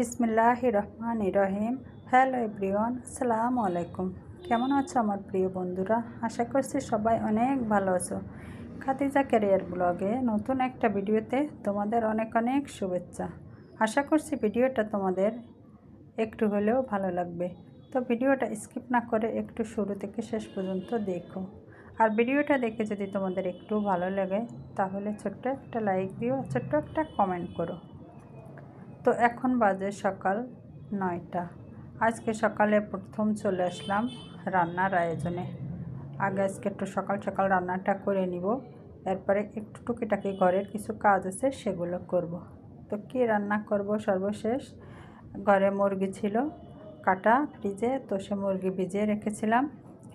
বিসমিল্লাহ রহমান রহিম। Hello everyone, আসসালামু আলাইকুম। কেমন আছো আমার প্রিয় বন্ধুরা? আশা করছি সবাই অনেক ভালো আছো। খাদিজা ক্যারিয়ার ব্লগে নতুন একটা ভিডিওতে তোমাদের অনেক অনেক শুভেচ্ছা। আশা করছি ভিডিওটা তোমাদের একটু হলেও ভালো লাগবে। তো ভিডিওটা স্কিপ না করে একটু শুরু থেকে শেষ পর্যন্ত দেখো। আর ভিডিওটা দেখে যদি তোমাদের একটু ভালো লাগে, তাহলে ছোট্ট একটা লাইক দিও, ছোট্ট একটা কমেন্ট করো। তো এখন বাজে সকাল নয়টা। আজকে সকালে প্রথম চলে আসলাম রান্নার আয়োজনে। আগে আজকে একটু সকাল সকাল রান্নাটা করে নিব। এরপরে একটু টুকিটাকি ঘরের কিছু কাজ আছে সেগুলো করব। তো কী রান্না করব সর্বশেষ? ঘরে মুরগি ছিল, কাটা ফ্রিজে, তো সে মুরগি ভিজিয়ে রেখেছিলাম।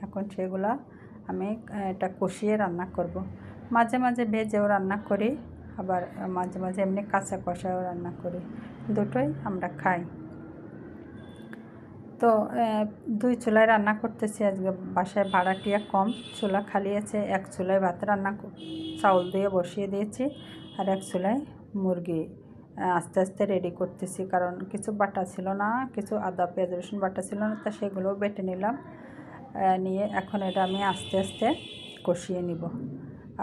এখন সেগুলা আমি এটা কষিয়ে রান্না করব। মাঝে মাঝে ভেজেও রান্না করি। আবার মাঝে মাঝে এমনি কাঁচা কষাও রান্না করি। দুটোই আমরা খাই। তো দুই চুলায় রান্না করতেছি। আজকে বাসায় ভাড়াটিয়া কম। চুলা খালি আছে। এক চুলায় ভাত রান্না চাউল দিয়ে বসিয়ে দিয়েছি। আর এক চুলায় মুরগি আস্তে আস্তে রেডি করতেছি। কারণ কিছু বাটা ছিল না, কিছু আদা, পেঁয়াজ, রসুন বাটা ছিল না, তা সেগুলোও বেটে নিলাম। নিয়ে এখন এটা আমি আস্তে আস্তে কষিয়ে নিব।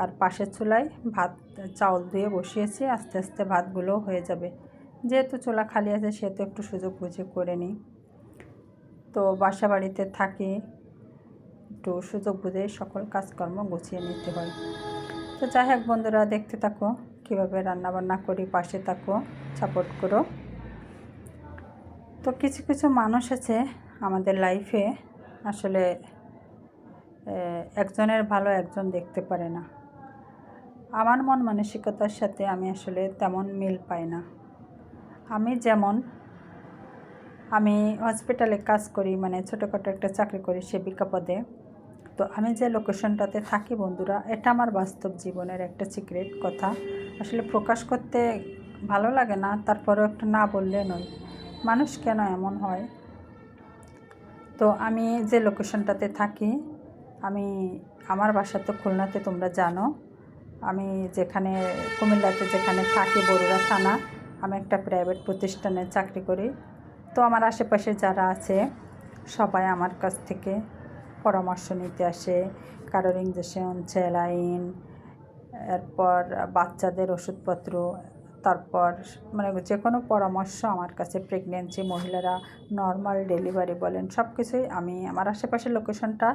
আর পাশের চুলায় ভাত, চাউল ধুয়ে বসিয়েছি, আস্তে আস্তে ভাতগুলোও হয়ে যাবে। যেহেতু চুলা খালি আছে, সেহেতু একটু সুযোগ বুঝে করে নিই। তো বাসা বাড়িতে থাকি, একটু সুযোগ বুঝে সকল কাজকর্ম গুছিয়ে নিতে হয়। তো যাই হোক বন্ধুরা, দেখতে থাকো, কীভাবে রান্নাবান্না করি, পাশে থাকো সাপোর্ট করো। তো কিছু কিছু মানুষ আছে আমাদের লাইফে আসলে একজনের ভালো একজন দেখতে পারে না। আমার মন মানসিকতার সাথে আমি আসলে তেমন মিল পাই না। আমি যেমন, আমি হসপিটালে কাজ করি মানে ছোটোখাটো একটা চাকরি করি সেবিকা পদে, তো আমি যে লোকেশনটাতে থাকি বন্ধুরা, এটা আমার বাস্তব জীবনের একটা সিক্রেট কথা। আসলে প্রকাশ করতে ভালো লাগে না, তারপরেও একটা না বললে নয়। মানুষ কেন এমন হয়? তো আমি যে লোকেশনটাতে থাকি, আমি, আমার বাসা তো খুলনাতে, তোমরা জানো। আমি যেখানে, কুমিল্লাতে যেখানে থাকি বড়ুরা থানা, আমি একটা প্রাইভেট প্রতিষ্ঠানে চাকরি করি। তো আমার আশেপাশে যারা আছে, সবাই আমার কাছ থেকে পরামর্শ নিতে আসে। কারোর ইঞ্জেকশন স্যালাইন এরপর বাচ্চাদের ওষুধপত্র তারপর মানে যে কোনো পরামর্শ আমার কাছে প্রেগনেন্সি মহিলারা নর্মাল ডেলিভারি বলেন সব কিছুই আমি, আমার আশেপাশের লোকেশনটা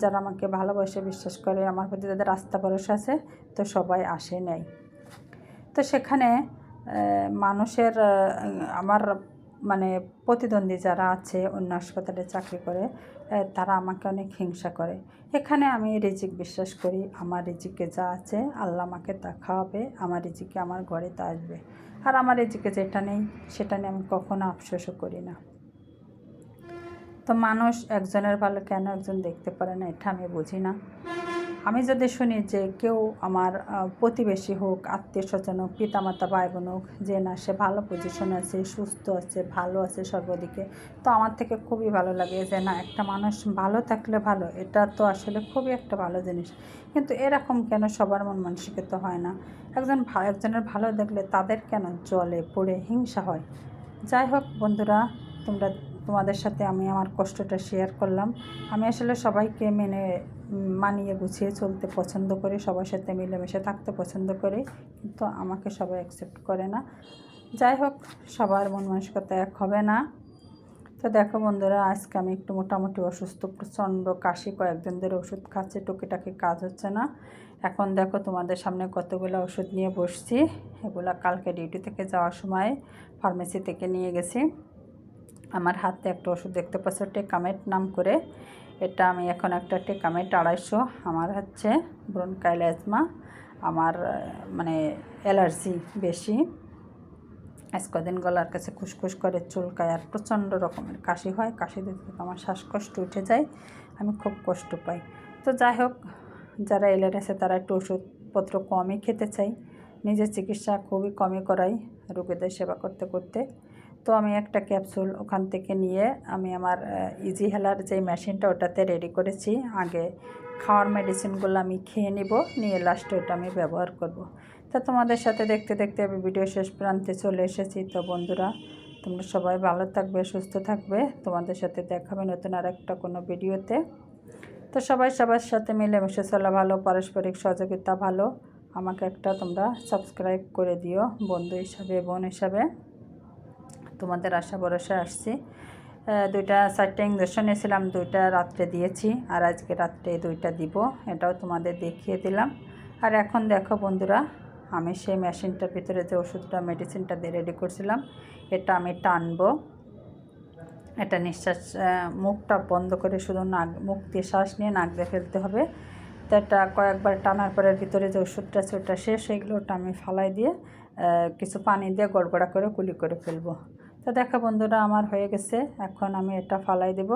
যারা আমাকে ভালোবাসে, বিশ্বাস করে, আমার প্রতি যাদের আস্থা, ভরসা আছে, তো সবাই আসে নেয় তো সেখানে মানুষের আমার মানে প্রতিদ্বন্দ্বী যারা আছে, অন্য হাসপাতালে চাকরি করে তারা আমাকে অনেক হিংসা করে। এখানে আমি রিজিক বিশ্বাস করি, আমার রিজিকে যা আছে আল্লাহ আমাকে তা খাওয়াবে, আমার রিজিকে আমার ঘরে তা আসবে। আর আমার রিজিকে যেটা নেই, সেটা নিয়ে আমি কখনো আফসোসও করি না। তো মানুষ একজনের ভালো কেন একজন দেখতে পারে না, এটা আমি বুঝি না। আমি যদি শুনি যে কেউ আমার প্রতিবেশী হোক, আত্মীয় স্বজন হোক, পিতামাতা ভাই বোন হোক, যে না, সে ভালো পজিশনে আছে, সুস্থ আছে, ভালো আছে সর্বদিকে, তো আমার থেকে খুবই ভালো লাগে যে না, একটা মানুষ ভালো থাকলে ভালো, এটা তো আসলে খুবই একটা ভালো জিনিস। কিন্তু এরকম কেন সবার মন মানসিকতা হয় না? একজন একজনের ভালো দেখলে তাদের কেন জলে পড়ে হিংসা হয়? যাই হোক বন্ধুরা, তোমরা তোমাদের সাথে আমি আমার কষ্টটা শেয়ার করলাম। আমি আসলে সবাইকে মেনে মানিয়ে গুছিয়ে চলতে পছন্দ করি, সবার সাথে মিলেমিশে থাকতে পছন্দ করি, কিন্তু আমাকে সবাই অ্যাকসেপ্ট করে না। যাই হোক, সবার মন মানসিকতা এক হবে না। তো দেখো বন্ধুরা, আজকে আমি একটু মোটামুটি অসুস্থ, প্রচণ্ড কাশি, কয়েকদিন ধরে ওষুধ খাচ্ছি, টুকিটাকি কাজ হচ্ছে না। এখন দেখো তোমাদের সামনে কতগুলো ওষুধ নিয়ে বসছি, এগুলো কালকে ডিউটি থেকে যাওয়ার সময় ফার্মেসি থেকে নিয়ে গেছি। আমার হাতে একটা ওষুধ দেখতে পাচ্ছ, টেকামেট নাম করে। এটা আমি এখন একটা টেকামেট আড়াইশো। আমার হচ্ছে ব্রনকাইল অ্যাজমা। আমার মানে অ্যালার্জি বেশি। আজ কদিন গলার কাছে খুসখুস করে, চুলকায় আর প্রচণ্ড রকমের কাশি হয়। কাশি দিতে আমার শ্বাসকষ্ট উঠে যায়। আমি খুব কষ্ট পাই। তো যাই হোক, যারা এলার আছে তারা একটু ওষুধপত্র কমই খেতে চাই। নিজের চিকিৎসা খুবই কমই করাই রোগীদের সেবা করতে করতে। তো আমি একটা ক্যাপসুল ওখান থেকে নিয়ে আমি আমার ইজি হেলার যে মেশিনটা ওটাতে রেডি করেছি। আগে খাওয়ার মেডিসিনগুলো আমি খেয়ে নিব, নিয়ে লাস্টে ওটা আমি ব্যবহার করব। তা তোমাদের সাথে দেখতে দেখতে আমি ভিডিও শেষ প্রান্তে চলে এসেছি। তো বন্ধুরা, তোমরা সবাই ভালো থাকবে, সুস্থ থাকবে। তোমাদের সাথে দেখাবে নতুন আর একটা কোনো ভিডিওতে তো সবাই সবার সাথে মিলেমিশে চলা ভালো, পারস্পরিক সহযোগিতা ভালো। আমাকে একটা তোমরা সাবস্ক্রাইব করে দিও, বন্ধু হিসাবে, বোন হিসাবে। তোমাদের আশা ভরসা আসছি। দুইটা চারটে ইঞ্জেকশন এসেছিলাম দুইটা রাত্রে দিয়েছি, আর আজকে রাত্রে দুইটা দিব, এটাও তোমাদের দেখিয়ে দিলাম। আর এখন দেখো বন্ধুরা, আমি সেই মেশিনটার ভিতরে যে ওষুধটা মেডিসিনটা দিয়ে রেডি করছিলাম, এটা আমি টানবো। এটা নিঃশ্বাস মুখটা বন্ধ করে শুধু নাক, মুখ দিয়ে শ্বাস নিয়ে নাক দিয়ে ফেলতে হবে। তো এটা কয়েকবার টানার পরে ভিতরে যে ওষুধটা আছে, ওটা শেষ এগুলো ওটা আমি ফালাই দিয়ে কিছু পানি দিয়ে গড়গড়া করে কুলি করে ফেলব। তো দেখা বন্ধুরা আমার হয়ে গেছে। এখন আমি এটা ফালাই দেব।